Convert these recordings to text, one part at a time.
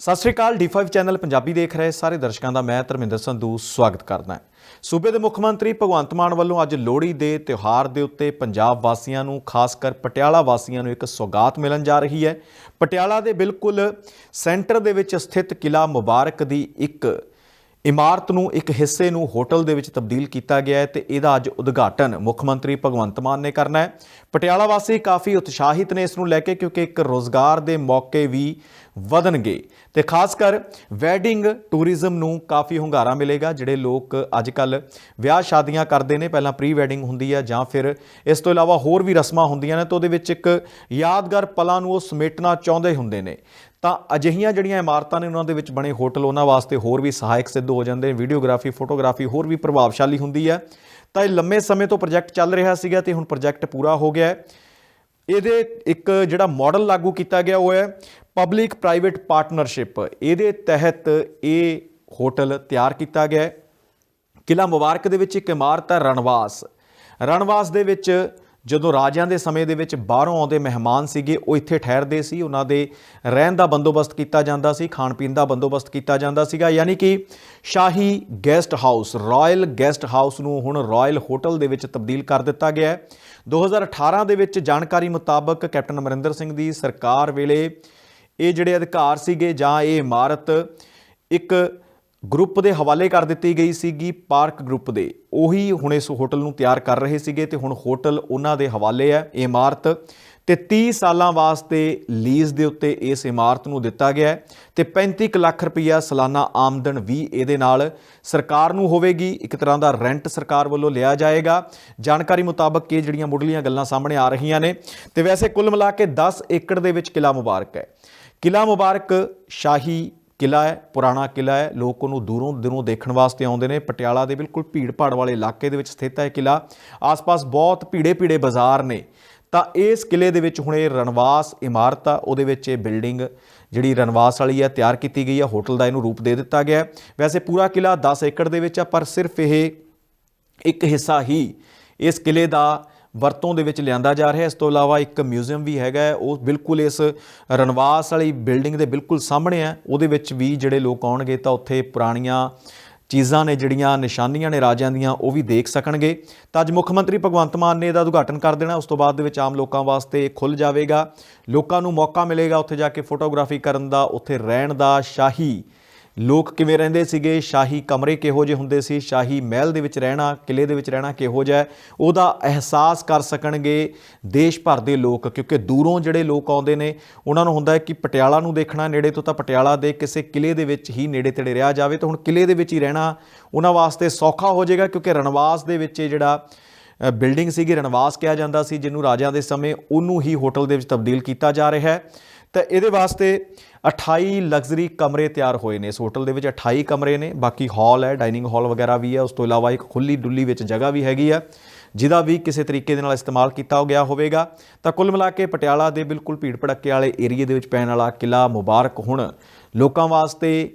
ਸਤਿ ਸ਼੍ਰੀ ਅਕਾਲ D5 channel Punjabi ਦੇਖ ਰਹੇ ਸਾਰੇ ਦਰਸ਼ਕਾਂ ਦਾ ਮੈਂ ਧਰਮਿੰਦਰ ਸੰਧੂ ਸਵਾਗਤ ਕਰਦਾ ਹਾਂ। ਸੂਬੇ ਦੇ ਮੁੱਖ ਮੰਤਰੀ ਭਗਵੰਤ ਮਾਨ ਵੱਲੋਂ ਅੱਜ ਲੋਹੜੀ ਦੇ ਤਿਉਹਾਰ ਦੇ ਉੱਤੇ ਪੰਜਾਬ ਵਾਸੀਆਂ ਨੂੰ, ਖਾਸ ਕਰ ਪਟਿਆਲਾ ਵਾਸੀਆਂ ਨੂੰ ਇੱਕ ਸੌਗਾਤ ਮਿਲਣ ਜਾ ਰਹੀ ਹੈ। ਪਟਿਆਲਾ ਦੇ ਬਿਲਕੁਲ ਸੈਂਟਰ ਦੇ ਵਿੱਚ ਸਥਿਤ ਕਿਲਾ ਮੁਬਾਰਕ ਦੀ ਇੱਕ ਇਮਾਰਤ ਨੂੰ, ਇੱਕ ਹਿੱਸੇ ਨੂੰ ਹੋਟਲ ਦੇ ਵਿੱਚ ਤਬਦੀਲ ਕੀਤਾ ਗਿਆ ਹੈ ਤੇ ਇਹਦਾ ਅੱਜ ਉਦਘਾਟਨ ਮੁੱਖ ਮੰਤਰੀ ਭਗਵੰਤ ਮਾਨ ਨੇ ਕਰਨਾ ਹੈ। ਪਟਿਆਲਾ ਵਾਸੀ ਕਾਫੀ ਉਤਸ਼ਾਹਿਤ ਨੇ ਇਸ ਨੂੰ ਲੈ ਕੇ ਕਿਉਂਕਿ ਇੱਕ ਰੋਜ਼ਗਾਰ ਦੇ ਮੌਕੇ ਵੀ ਵਧਣਗੇ। ਤੇ ਖਾਸ ਕਰ ਵੈਡਿੰਗ ਟੂਰਿਜ਼ਮ ਨੂੰ ਕਾਫੀ ਹੁੰਗਾਰਾ ਮਿਲੇਗਾ, ਜਿਹੜੇ ਲੋਕ ਅੱਜ ਕੱਲ ਵਿਆਹ ਸ਼ਾਦੀਆਂ ਕਰਦੇ ਨੇ, ਪਹਿਲਾਂ ਪ੍ਰੀ ਵੈਡਿੰਗ ਹੁੰਦੀ ਹੈ ਜਾਂ ਫਿਰ ਇਸ ਤੋਂ ਇਲਾਵਾ ਹੋਰ ਵੀ ਰਸਮਾਂ ਹੁੰਦੀਆਂ ਨੇ, ਤਾਂ ਉਹਦੇ ਵਿੱਚ ਇੱਕ ਯਾਦਗਾਰ ਪਲਾਂ ਨੂੰ ਉਹ ਸਮੇਟਣਾ ਚਾਹੁੰਦੇ ਹੁੰਦੇ ਨੇ। ਤਾਂ ਅਜਿਹੀਆਂ ਜਿਹੜੀਆਂ ਇਮਾਰਤਾਂ ਨੇ, ਉਹਨਾਂ ਦੇ ਵਿੱਚ ਬਣੇ ਹੋਟਲ, ਉਹਨਾਂ ਵਾਸਤੇ ਹੋਰ ਵੀ ਸਹਾਇਕ ਸਿੱਧ ਹੋ ਜਾਂਦੇ ਨੇ, ਵੀਡੀਓਗ੍ਰਾਫੀ, ਫੋਟੋਗ੍ਰਾਫੀ ਹੋਰ ਵੀ ਪ੍ਰਭਾਵਸ਼ਾਲੀ ਹੁੰਦੀ ਹੈ ਤਾਂ ਇਹ ਲੰਮੇ ਸਮੇਂ ਤੋਂ ਪ੍ਰੋਜੈਕਟ ਚੱਲ ਰਿਹਾ ਸੀਗਾ ਤੇ ਹੁਣ ਪ੍ਰੋਜੈਕਟ ਪੂਰਾ ਹੋ ਗਿਆ ਹੈ। ਇਹਦੇ ਇੱਕ ਜਿਹੜਾ ਮਾਡਲ ਲਾਗੂ ਕੀਤਾ ਗਿਆ ਉਹ ਹੈ ਪਬਲਿਕ ਪ੍ਰਾਈਵੇਟ ਪਾਰਟਨਰਸ਼ਿਪ ਇਹਦੇ ਤਹਿਤ ਇਹ ਹੋਟਲ ਤਿਆਰ ਕੀਤਾ ਗਿਆ ਹੈ। ਕਿਲਾ ਮੁਬਾਰਕ ਦੇ ਵਿੱਚ ਇੱਕ ਇਮਾਰਤ ਹੈ ਰਣਵਾਸ। ਰਣਵਾਸ ਦੇ ਵਿੱਚ ਜਦੋਂ ਰਾਜਿਆਂ ਦੇ ਸਮੇਂ ਦੇ ਵਿੱਚ ਬਾਹਰੋਂ ਆਉਂਦੇ ਮਹਿਮਾਨ ਸੀਗੇ, ਉਹ ਇੱਥੇ ਠਹਿਰਦੇ ਸੀ। ਉਹਨਾਂ ਦੇ ਰਹਿਣ ਦਾ ਬੰਦੋਬਸਤ ਕੀਤਾ ਜਾਂਦਾ ਸੀ, ਖਾਣ ਪੀਣ ਦਾ ਬੰਦੋਬਸਤ ਕੀਤਾ ਜਾਂਦਾ ਸੀਗਾ। ਯਾਨੀ ਕਿ ਸ਼ਾਹੀ guest house, royal guest house ਨੂੰ ਹੁਣ ਰਾਇਲ ਹੋਟਲ ਦੇ ਵਿੱਚ ਤਬਦੀਲ ਕਰ ਦਿੱਤਾ ਗਿਆ ਹੈ। 2018 ਦੇ ਵਿੱਚ ਜਾਣਕਾਰੀ ਮੁਤਾਬਕ ਕੈਪਟਨ ਅਮਰਿੰਦਰ ਸਿੰਘ ਦੀ ਸਰਕਾਰ ਵੇਲੇ ਇਹ ਜਿਹੜੇ ਅਧਿਕਾਰ ਸੀਗੇ ਜਾਂ ਇਹ ਇਮਾਰਤ ਇੱਕ ਗਰੁੱਪ ਦੇ ਹਵਾਲੇ ਕਰ ਦਿੱਤੀ ਗਈ ਸੀਗੀ ਪਾਰਕ ਗਰੁੱਪ ਦੇ। ਉਹੀ ਹੁਣ ਇਸ ਹੋਟਲ ਨੂੰ ਤਿਆਰ ਕਰ ਰਹੇ ਸੀਗੇ ਤੇ ਹੁਣ ਹੋਟਲ ਉਹਨਾਂ ਦੇ ਹਵਾਲੇ ਹੈ ਇਮਾਰਤ। ਤੇ 30 ਸਾਲਾਂ ਵਾਸਤੇ ਲੀਜ਼ ਦੇ ਉੱਤੇ ਇਸ ਇਮਾਰਤ ਨੂੰ ਦਿੱਤਾ ਗਿਆ ਹੈ ਤੇ 35 ਕੁ ਲੱਖ ਰੁਪਈਆ ਸਾਲਾਨਾ ਆਮਦਨ ਵੀ ਇਹਦੇ ਨਾਲ ਸਰਕਾਰ ਨੂੰ ਹੋਵੇਗੀ। ਇੱਕ ਤਰ੍ਹਾਂ ਦਾ ਰੈਂਟ ਸਰਕਾਰ ਵੱਲੋਂ ਲਿਆ ਜਾਏਗਾ। ਜਾਣਕਾਰੀ ਮੁਤਾਬਕ ਇਹ ਜਿਹੜੀਆਂ ਮੁੱਢਲੀਆਂ ਗੱਲਾਂ ਸਾਹਮਣੇ ਆ ਰਹੀਆਂ ਨੇ। ਤੇ ਵੈਸੇ ਕੁੱਲ ਮਿਲਾ ਕੇ 10 ਏਕੜ ਦੇ ਵਿੱਚ ਕਿਲਾ ਮੁਬਾਰਕ ਹੈ। ਕਿਲਾ ਮੁਬਾਰਕ ਸ਼ਾਹੀ ਕਿਲਾ ਹੈ, ਪੁਰਾਣਾ ਕਿਲਾ ਹੈ। ਲੋਕ ਉਹਨੂੰ ਦੂਰੋਂ ਦੂਰੋਂ ਦੇਖਣ ਵਾਸਤੇ ਆਉਂਦੇ ਨੇ। ਪਟਿਆਲਾ ਦੇ ਬਿਲਕੁਲ ਭੀੜ ਭਾੜ ਵਾਲੇ ਇਲਾਕੇ ਦੇ ਵਿੱਚ ਸਥਿਤ ਹੈ ਇਹ ਕਿਲਾ ਆਸ-ਪਾਸ ਬਹੁਤ ਭੀੜੇ ਭੀੜੇ ਬਾਜ਼ਾਰ ਨੇ। ਤਾਂ ਇਸ ਕਿਲੇ ਦੇ ਵਿੱਚ ਹੁਣ ਇਹ ਰਣਵਾਸ ਇਮਾਰਤ ਆ, ਉਹਦੇ ਵਿੱਚ ਇਹ ਬਿਲਡਿੰਗ ਜਿਹੜੀ ਰਣਵਾਸ ਵਾਲੀ ਆ, ਤਿਆਰ ਕੀਤੀ ਗਈ ਆ। ਹੋਟਲ ਦਾ ਇਹਨੂੰ ਰੂਪ ਦੇ ਦਿੱਤਾ ਗਿਆ ਵੈਸੇ ਪੂਰਾ ਕਿਲਾ 10 ਏਕੜ ਦੇ ਵਿੱਚ ਆ, ਪਰ ਸਿਰਫ ਇਹ ਇੱਕ ਹਿੱਸਾ ਹੀ ਇਸ ਕਿਲੇ ਦਾ ਵਰਤੋਂ ਦੇ ਵਿੱਚ ਲਿਆਂਦਾ ਜਾ ਰਿਹਾ ਇਸ ਤੋਂ ਇਲਾਵਾ ਇੱਕ ਮਿਊਜ਼ੀਅਮ ਵੀ ਹੈਗਾ ਉਹ ਬਿਲਕੁਲ ਇਸ ਰਣਵਾਸ ਵਾਲੀ ਬਿਲਡਿੰਗ ਦੇ ਬਿਲਕੁਲ ਸਾਹਮਣੇ ਹੈ। ਉਹਦੇ ਵਿੱਚ ਵੀ ਜਿਹੜੇ ਲੋਕ ਆਉਣਗੇ ਤਾਂ ਉੱਥੇ ਪੁਰਾਣੀਆਂ ਚੀਜ਼ਾਂ ਨੇ, ਜਿਹੜੀਆਂ ਨਿਸ਼ਾਨੀਆਂ ਨੇ ਰਾਜਿਆਂ ਦੀਆਂ, ਉਹ ਵੀ ਦੇਖ ਸਕਣਗੇ। ਤਾਂ ਅੱਜ ਮੁੱਖ ਮੰਤਰੀ ਭਗਵੰਤ ਮਾਨ ਨੇ ਇਹਦਾ ਉਦਘਾਟਨ ਕਰ ਦੇਣਾ। ਉਸ ਤੋਂ ਬਾਅਦ ਦੇ ਵਿੱਚ ਆਮ ਲੋਕਾਂ ਵਾਸਤੇ ਖੁੱਲ ਜਾਵੇਗਾ। ਲੋਕਾਂ ਨੂੰ ਮੌਕਾ ਮਿਲੇਗਾ ਉੱਥੇ ਜਾ ਕੇ ਫੋਟੋਗ੍ਰਾਫੀ ਕਰਨ ਦਾ, ਉੱਥੇ ਰਹਿਣ ਦਾ, ਸ਼ਾਹੀ ਲੋਕ ਕਿਵੇਂ ਰਹਿੰਦੇ ਸੀਗੇ? ਸ਼ਾਹੀ ਕਮਰੇ ਕਿਹੋ ਜਿਹੇ ਹੁੰਦੇ ਸੀ? ਸ਼ਾਹੀ ਮਹਿਲ ਦੇ ਵਿੱਚ ਰਹਿਣਾ ਕਿਲੇ ਦੇ ਵਿੱਚ ਰਹਿਣਾ ਕਿਹੋ ਜਿਹਾ ਉਹਦਾ ਅਹਿਸਾਸ ਕਰ ਸਕਣਗੇ ਦੇਸ਼ ਭਰ ਦੇ ਲੋਕ, ਕਿਉਂਕਿ ਦੂਰੋਂ ਜਿਹੜੇ ਲੋਕ ਆਉਂਦੇ ਨੇ, ਉਹਨਾਂ ਨੂੰ ਹੁੰਦਾ ਹੈ ਕਿ ਪਟਿਆਲਾ ਨੂੰ ਦੇਖਣਾ, ਨੇੜੇ ਤੋਂ ਤਾਂ ਪਟਿਆਲਾ ਦੇ ਕਿਸੇ ਕਿਲੇ ਦੇ ਵਿੱਚ ਹੀ ਨੇੜੇ ਤੇੜੇ ਰਿਹਾ ਜਾਵੇ, ਤਾਂ ਹੁਣ ਕਿਲੇ ਦੇ ਵਿੱਚ ਹੀ ਰਹਿਣਾ ਉਹਨਾਂ ਵਾਸਤੇ ਸੌਖਾ ਹੋ ਜਾਏਗਾ, ਕਿਉਂਕਿ ਰਣਵਾਸ ਦੇ ਵਿੱਚ ਇਹ ਜਿਹੜਾ ਬਿਲਡਿੰਗ ਸੀਗੀ, ਰਣਵਾਸ ਕਿਹਾ ਜਾਂਦਾ ਸੀ, ਜਿਹਨੂੰ ਰਾਜਿਆਂ ਦੇ ਸਮੇਂ ਉਹਨੂੰ ਹੀ ਹੋਟਲ ਦੇ ਵਿੱਚ ਤਬਦੀਲ ਕੀਤਾ ਜਾ ਰਿਹਾ ਹੈ। ਤਾਂ ਇਹਦੇ ਵਾਸਤੇ 28 ਲਗਜ਼ਰੀ ਕਮਰੇ ਤਿਆਰ ਹੋਏ ਨੇ। ਇਸ ਹੋਟਲ ਦੇ ਵਿੱਚ 28 ਕਮਰੇ ਨੇ। ਬਾਕੀ ਹਾਲ ਹੈ, ਡਾਈਨਿੰਗ ਹਾਲ ਵਗੈਰਾ ਵੀ ਹੈ। ਉਸ ਤੋਂ ਇਲਾਵਾ ਇੱਕ ਖੁੱਲੀ ਡੁੱਲੀ ਵਿੱਚ ਜਗ੍ਹਾ ਵੀ ਹੈਗੀ ਆ, ਜਿਹਦਾ ਵੀ ਕਿਸੇ ਤਰੀਕੇ ਦੇ ਨਾਲ ਇਸਤੇਮਾਲ ਕੀਤਾ ਗਿਆ ਹੋਵੇਗਾ। ਤਾਂ ਕੁੱਲ ਮਿਲਾ ਕੇ ਪਟਿਆਲਾ ਦੇ ਬਿਲਕੁਲ ਭੀੜ ਭੜੱਕੇ ਵਾਲੇ ਏਰੀਏ ਦੇ ਵਿੱਚ ਪੈਣ ਵਾਲਾ ਕਿਲਾ ਮੁਬਾਰਕ ਹੁਣ ਲੋਕਾਂ ਵਾਸਤੇ,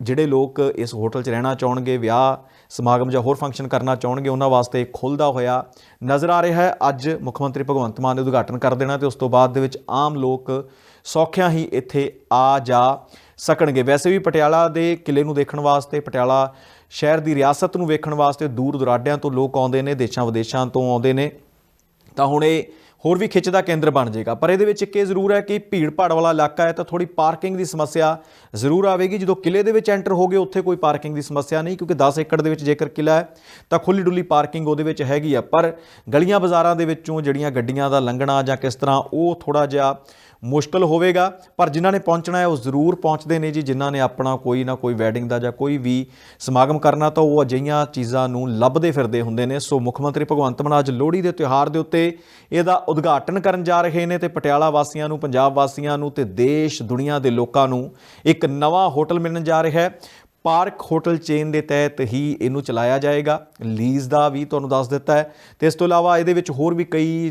ਜਿਹੜੇ ਲੋਕ ਇਸ ਹੋਟਲ 'ਚ ਰਹਿਣਾ ਚਾਹਣਗੇ, ਵਿਆਹ ਸਮਾਗਮ ਜਾਂ ਹੋਰ ਫੰਕਸ਼ਨ ਕਰਨਾ ਚਾਹਣਗੇ, ਉਹਨਾਂ ਵਾਸਤੇ ਖੁੱਲਦਾ ਹੋਇਆ ਨਜ਼ਰ ਆ ਰਿਹਾ ਹੈ। ਅੱਜ ਮੁੱਖ ਮੰਤਰੀ ਭਗਵੰਤ ਮਾਨ ਨੇ ਉਦਘਾਟਨ ਕਰ ਦੇਣਾ ਤੇ ਉਸ ਤੋਂ ਬਾਅਦ ਦੇ ਵਿੱਚ ਆਮ ਲੋਕ ਸੌਖਿਆਂ ਹੀ ਇੱਥੇ ਆ ਜਾ ਸਕਣਗੇ। ਵੈਸੇ ਵੀ ਪਟਿਆਲਾ ਦੇ ਕਿਲੇ ਨੂੰ ਦੇਖਣ ਵਾਸਤੇ, ਪਟਿਆਲਾ ਸ਼ਹਿਰ ਦੀ ਰਿਆਸਤ ਨੂੰ ਵੇਖਣ ਵਾਸਤੇ ਦੂਰ ਦੁਰਾਡਿਆਂ ਤੋਂ ਲੋਕ ਆਉਂਦੇ ਨੇ, ਦੇਸ਼ਾਂ ਵਿਦੇਸ਼ਾਂ ਤੋਂ ਆਉਂਦੇ ਨੇ। ਤਾਂ ਹੁਣ ਇਹ ਹੋਰ ਵੀ ਖਿੱਚ ਦਾ ਕੇਂਦਰ ਬਣ ਜਾਏਗਾ। ਪਰ ਇਹਦੇ ਵਿੱਚ ਇੱਕ ਇਹ ਜ਼ਰੂਰ ਹੈ ਕਿ ਭੀੜ ਭਾੜ ਵਾਲਾ ਇਲਾਕਾ ਹੈ ਤਾਂ ਥੋੜੀ ਪਾਰਕਿੰਗ ਦੀ ਸਮੱਸਿਆ ਜ਼ਰੂਰ ਆਵੇਗੀ। ਜਦੋਂ ਕਿਲੇ ਦੇ ਵਿੱਚ ਐਂਟਰ ਹੋਗੇ ਉੱਥੇ ਕੋਈ ਪਾਰਕਿੰਗ ਦੀ ਸਮੱਸਿਆ ਨਹੀਂ, ਕਿਉਂਕਿ 10 ਏਕੜ ਦੇ ਵਿੱਚ ਜੇਕਰ ਕਿਲਾ ਹੈ, ਤਾਂ ਖੁੱਲੀ ਡੁੱਲੀ ਪਾਰਕਿੰਗ ਉਹਦੇ ਵਿੱਚ ਹੈਗੀ ਆ। ਪਰ ਗਲੀਆਂ ਬਾਜ਼ਾਰਾਂ ਦੇ ਵਿੱਚੋਂ ਜਿਹੜੀਆਂ ਗੱਡੀਆਂ ਦਾ ਲੰਘਣਾ ਜਾਂ ਕਿਸ ਤਰ੍ਹਾਂ, ਉਹ ਥੋੜਾ ਜਿਹਾ ਮੁਸ਼ਕਲ ਹੋਵੇਗਾ, ਪਰ ਜਿਨ੍ਹਾਂ ਨੇ ਪਹੁੰਚਣਾ ਹੈ ਉਹ ਜ਼ਰੂਰ ਪਹੁੰਚਦੇ ਨੇ ਜੀ, ਜਿਨ੍ਹਾਂ ਨੇ ਆਪਣਾ ਕੋਈ ਨਾ ਕੋਈ ਵੈਡਿੰਗ ਦਾ ਜਾਂ ਕੋਈ ਵੀ ਸਮਾਗਮ ਕਰਨਾ ਤਾਂ ਉਹ ਅਜਿਹੀਆਂ ਚੀਜ਼ਾਂ ਨੂੰ ਲੱਭਦੇ ਫਿਰਦੇ ਹੁੰਦੇ ਨੇ। ਸੋ ਮੁੱਖ ਮੰਤਰੀ ਭਗਵੰਤ ਮਾਨ ਅੱਜ ਲੋਹੜੀ ਦੇ ਤਿਉਹਾਰ ਦੇ ਉੱਤੇ ਇਹਦਾ ਉਦਘਾਟਨ ਕਰਨ ਜਾ ਰਹੇ ਨੇ ਤੇ ਪਟਿਆਲਾ ਵਾਸੀਆਂ ਨੂੰ, ਪੰਜਾਬ ਵਾਸੀਆਂ ਨੂੰ ਤੇ ਦੇਸ਼, ਦੁਨੀਆ ਦੇ ਲੋਕਾਂ ਨੂੰ ਇੱਕ ਨਵਾਂ ਹੋਟਲ ਮਿਲਣ ਜਾ ਰਿਹਾ ਹੈ। ਪਾਰਕ ਹੋਟਲ ਚੇਨ ਦੇ ਤਹਿਤ ਹੀ ਇਹਨੂੰ ਚਲਾਇਆ ਜਾਏਗਾ। ਲੀਜ਼ ਦਾ ਵੀ ਤੁਹਾਨੂੰ ਦੱਸ ਦਿੱਤਾ ਹੈ। ਤੇ ਇਸ ਤੋਂ ਇਲਾਵਾ ਇਹਦੇ ਵਿੱਚ ਹੋਰ ਵੀ ਕਈ